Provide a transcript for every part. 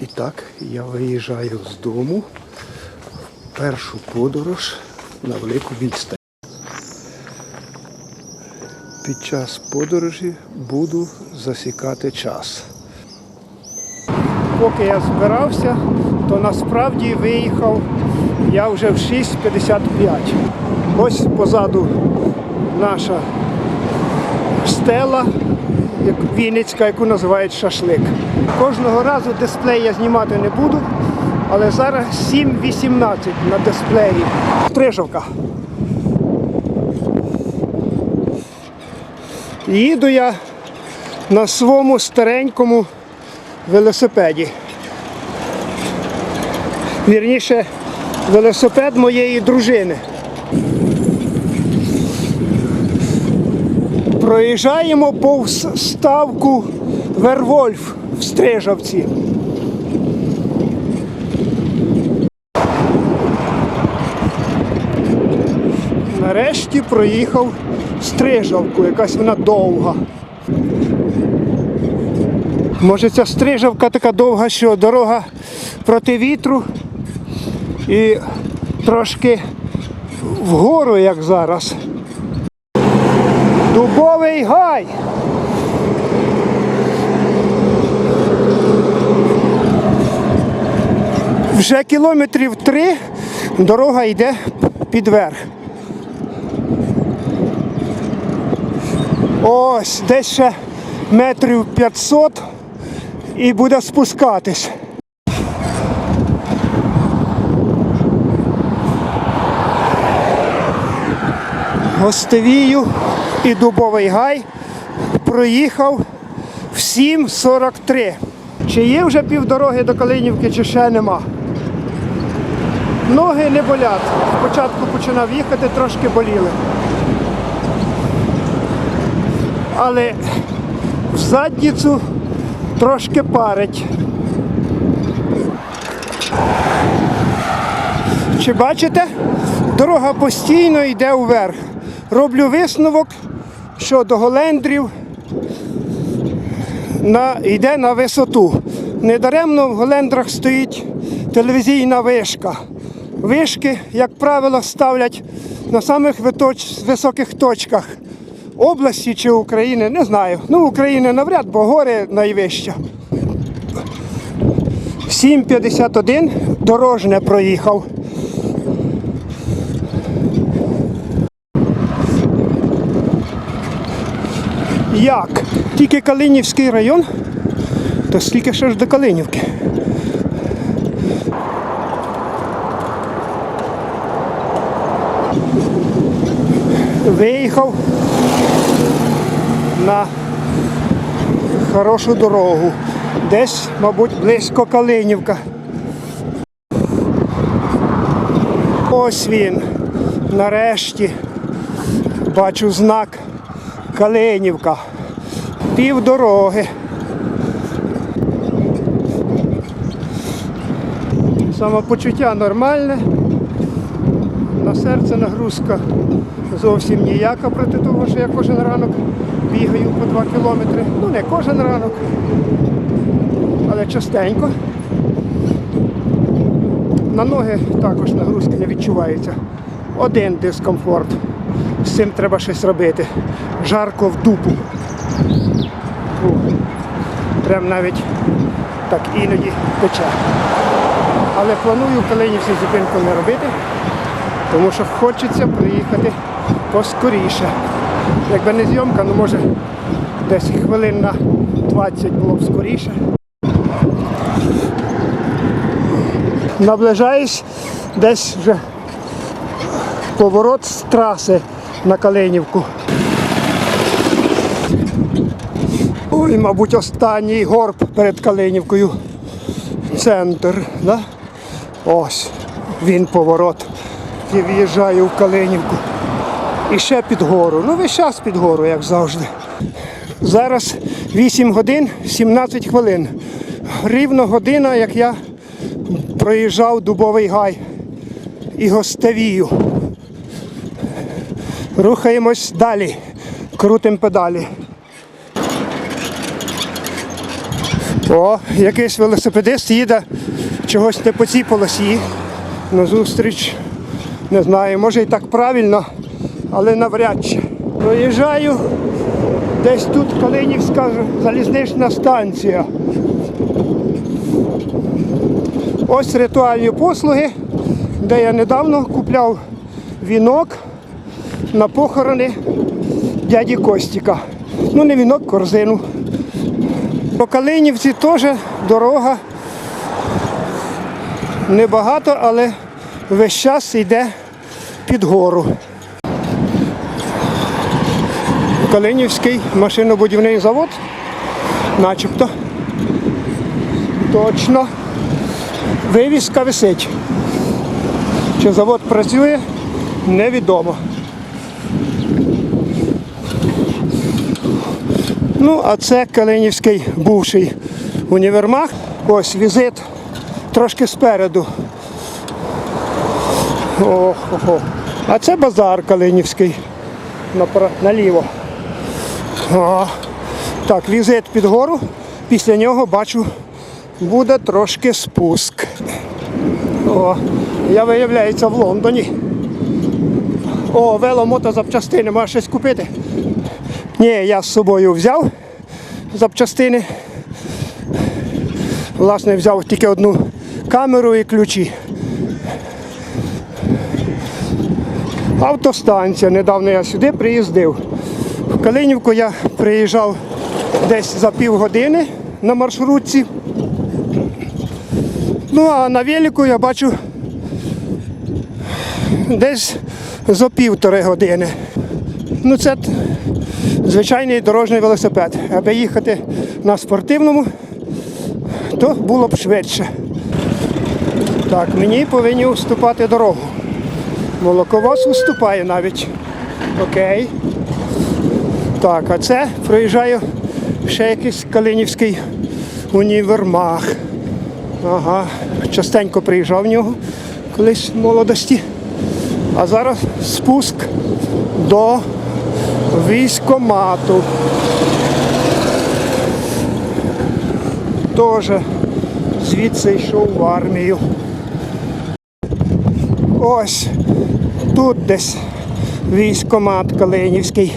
І так, я виїжджаю з дому в першу подорож на велику відстань. Під час подорожі буду засікати час. Поки я збирався, то насправді виїхав я вже в 6.55. Ось позаду наша стела як Вінницька, яку називають шашлик. Кожного разу дисплей я знімати не буду, але зараз 7.18 на дисплеї. Стрижовка. Їду я на своєму старенькому велосипеді. Вірніше, велосипед моєї дружини. Проїжджаємо повз ставку Вервольф в Стрижавці. Нарешті проїхав Стрижавку, якась вона довга. Може ця стрижавка така довга, що дорога проти вітру і трошки вгору, як зараз. Дубовий гай. Вже кілометрів три дорога йде під верх. Ось, десь ще метрів 500 і буде спускатись. Гостевію і Дубовий гай проїхав в 7.43. Чи є вже півдороги до Калинівки, чи ще нема? Ноги не болять. Спочатку починав їхати, трошки боліли. Але в задніцю трошки парить. Чи бачите? Дорога постійно йде вверх. Роблю висновок, що до Голендрів на, йде на висоту. Недаремно в Голендрах стоїть телевізійна вишка. Вишки, як правило, ставлять на самих виточ- високих точках області чи України, не знаю. Ну, України навряд, бо гори найвища. 7,51 дорожне проїхав. Як? Тільки Калинівський район, то скільки ще ж до Калинівки? Виїхав на хорошу дорогу. Десь, мабуть, близько Калинівка. Ось він. Нарешті бачу знак Калинівка. Пів дороги. Самопочуття нормальне. На серце нагрузка зовсім ніяка проти того, що я кожен ранок бігаю по 2 кілометри. Ну не кожен ранок, але частенько. На ноги також нагрузки не відчувається. Один дискомфорт. З цим треба щось робити. Жарко в дупу. Прям навіть так іноді пече. Але планую в Калинівці зупинку не робити, тому що хочеться приїхати поскоріше. Якби не зйомка, ну може десь хвилин на 20 було б скоріше. Наближаюсь десь вже поворот з траси на Калинівку. Ой, мабуть, останній горб перед Калинівкою. Центр, да? Ось він поворот. Я в'їжджаю в Калинівку. І ще під гору. Ну, весь час під гору, як завжди. Зараз 8 годин 17 хвилин. Рівно година, як я проїжджав Дубовий гай і Гостевію. Рухаємось далі. Крутим педалі. О, якийсь велосипедист їде чогось не по цій полосі. Назустріч. Не знаю, може і так правильно, але навряд чи. Проїжджаю. Десь тут Калинівська залізнична станція. Ось ритуальні послуги, де я недавно купляв вінок на похорони дяді Костіка. Ну, не вінок, корзину. По Калинівці теж дорога небагато, але весь час йде під гору. Калинівський машинобудівний завод, начебто. Точно. Вивіска висить. Чи завод працює, невідомо. Ну, а це Калинівський бувший універмаг. Ось візит трошки спереду. Ого. А це базар Калинівський. Наліво. О. Так, візит під гору. Після нього бачу, буде трошки спуск. О, я виявляється в Лондоні. О, веломотозапчастини, можеш щось купити? Ні, я з собою взяв запчастини. Власне, взяв тільки одну камеру і ключі. Автостанція. Недавно я сюди приїздив. В Калинівку я приїжджав десь за півгодини на маршрутці. Ну а на велику я бачу десь за півтори години. Ну це звичайний дорожній велосипед. Аби їхати на спортивному, то було б швидше. Так, мені повинні уступати дорогу. Молоковоз уступає навіть. Окей. Так, а це проїжджаю ще якийсь Калинівський універмаг. Ага, частенько приїжджав в нього колись в молодості. А зараз спуск до військомату. Теж звідси йшов в армію. Ось тут десь військомат Калинівський.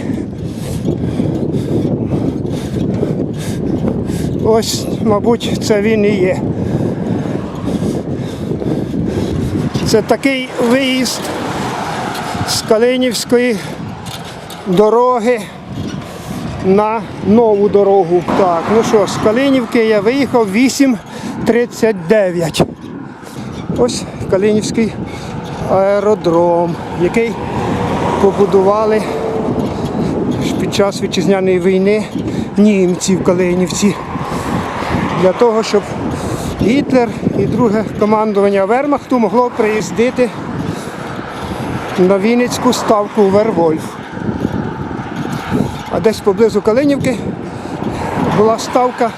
Ось, мабуть, це він і є. Це такий виїзд з Калинівської дороги на нову дорогу. Так, ну що, з Калинівки я виїхав 8.39. Ось Калинівський аеродром, який побудували під час вітчизняної війни німці в Калинівці. Для того, щоб Гітлер і друге командування Вермахту могло приїздити на Вінницьку ставку Вервольф. А десь поблизу Калинівки була ставка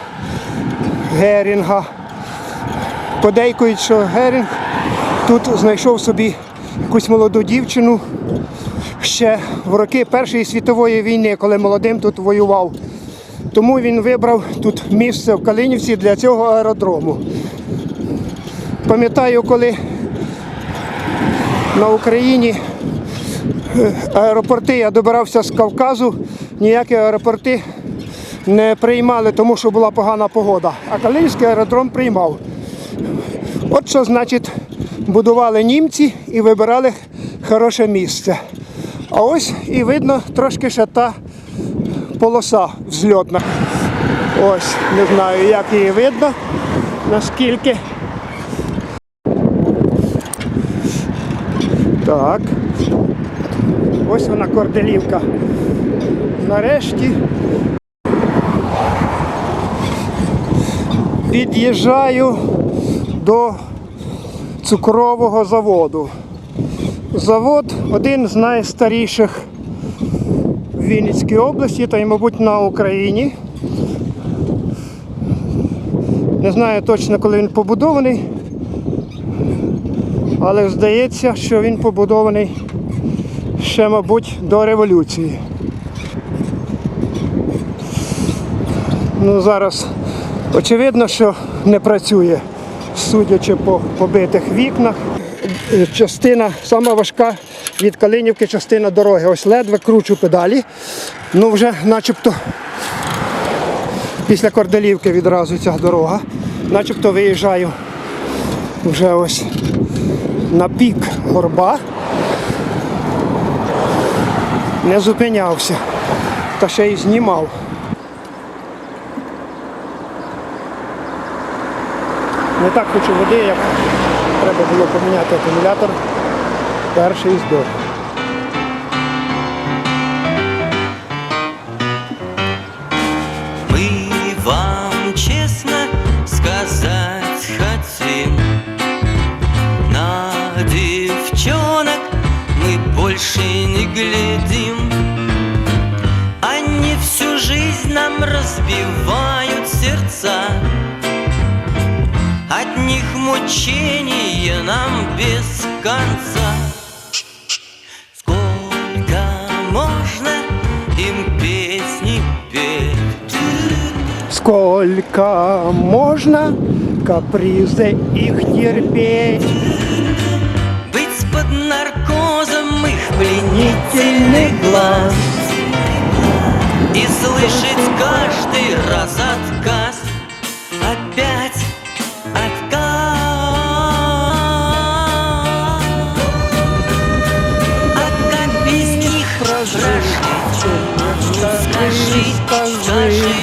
Герінга. Подейкують, що Герінг тут знайшов собі якусь молоду дівчину ще в роки Першої світової війни, коли молодим тут воював. Тому він вибрав тут місце в Калинівці для цього аеродрому. Пам'ятаю, коли на Україні е, аеропорти я добирався з Кавказу, ніякі аеропорти не приймали, тому що була погана погода. А Калинівський аеродром приймав. От що значить будували німці і вибирали хороше місце. А ось і видно трошки ще та полоса взльотна. Ось, не знаю, як її видно, наскільки. Так. Ось вона корделівка. Нарешті під'їжджаю до цукрового заводу. Завод один з найстаріших в Вінницькій області та й, мабуть, на Україні. Не знаю точно, коли він побудований, але здається, що він побудований ще, мабуть, до революції. Ну, зараз Очевидно, що не працює, судячи по побитих вікнах. Е, Частина сама важка від Калинівки, частина дороги. Ось ледве кручу педалі. Ну вже начебто після Корделівки відразу ця дорога. Начебто виїжджаю вже ось на пік горба. Не зупинявся, та ще й знімав. Не так хочу води, як треба було поміняти акумулятор. Перший здох. Вам честно сказать хотим На девчонок мы больше не глядим Они всю жизнь нам разбивают сердца Мучения нам без конца Сколько можно им песни петь? Сколько можно капризы их терпеть? Быть под наркозом их пленительный глаз И слышать каждый раз скажи, скажи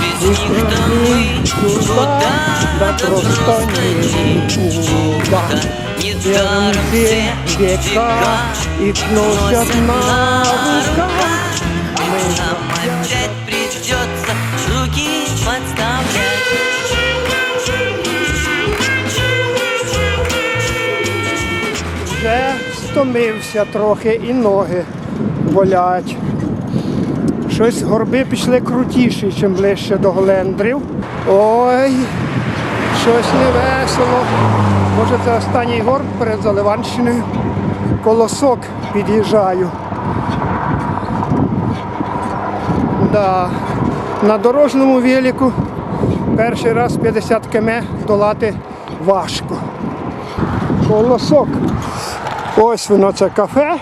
Без них-то мы куда да да просто никуда. никуда Недаром все века их носят на руках. Нам опять придется руки подставлять Вже стомився трохи і ноги болять. Щось горби пішли крутіші, чим ближче до Глендрів. Ой, щось невесело. Може це останній горб перед Заливанщиною. Колосок під'їжджаю. Да. На дорожньому велику перший раз 50 км долати важко колосок. Ось воно це кафе.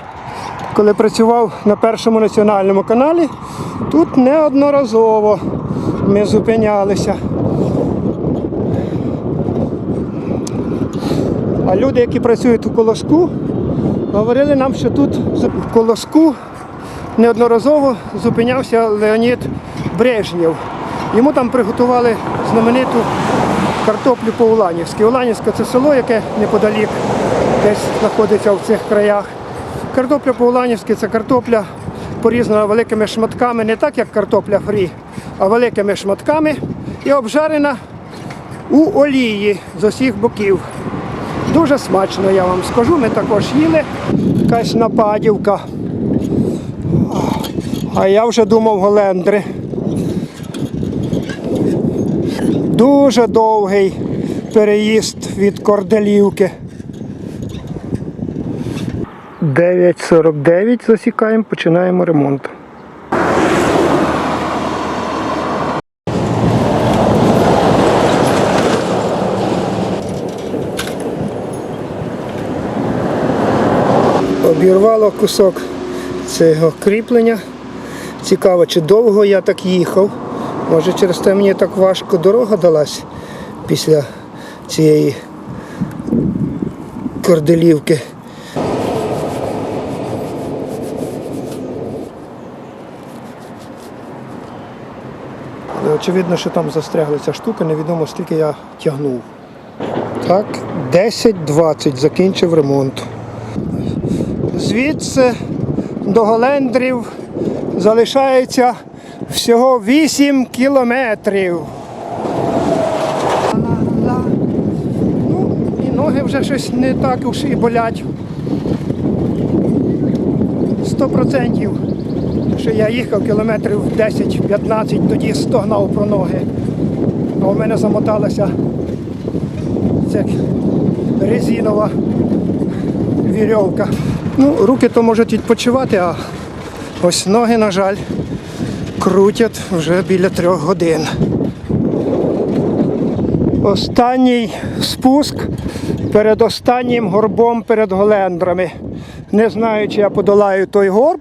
Коли працював на першому національному каналі, тут неодноразово ми зупинялися. А люди, які працюють у колоску, говорили нам, що тут в колоску неодноразово зупинявся Леонід Брежнєв. Йому там приготували знамениту картоплю по-уланівськи. Уланівське це село, яке неподалік десь знаходиться в цих краях. Картопля по-уланівськи це картопля порізана великими шматками, не так як картопля фрі, а великими шматками і обжарена у олії з усіх боків. Дуже смачно, я вам скажу. Ми також їли. Якась нападівка. А я вже думав голендри. Дуже довгий переїзд від Корделівки. 9.49 засікаємо, починаємо ремонт. Обірвало кусок цього кріплення. Цікаво, чи довго я так їхав. Може через те мені так важко дорога далась після цієї корделівки. Очевидно, що там застрягла ця штука, невідомо скільки я тягнув. Так, 10-20 закінчив ремонт. Звідси до Голендрів залишається всього 8 кілометрів. Ну, і ноги вже щось не так уж і болять. Сто процентів, що я їхав кілометрів 10-15, тоді стогнав про ноги. А у мене замоталася ця резинова вірьовка. Ну, руки то можуть відпочивати, а ось ноги, на жаль, крутять вже біля трьох годин. Останній спуск перед останнім горбом перед Голендрами. Не знаю, чи я подолаю той горб.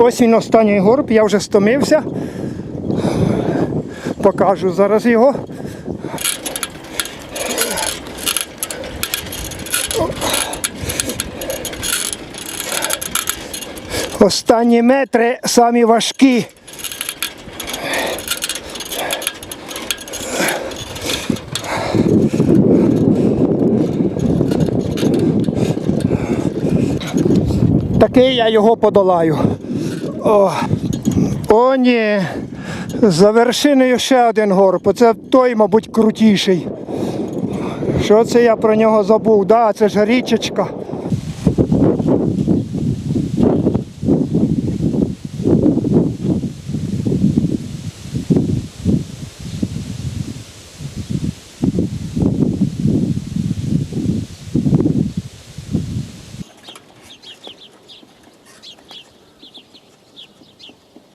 Ось він останній горб, я вже стомився. Покажу зараз його. Останні метри самі важкі. Такий я його подолаю. О, о ні. За вершиною ще один горб. Оце той, мабуть, крутіший. Що це я про нього забув? Да, це ж річечка.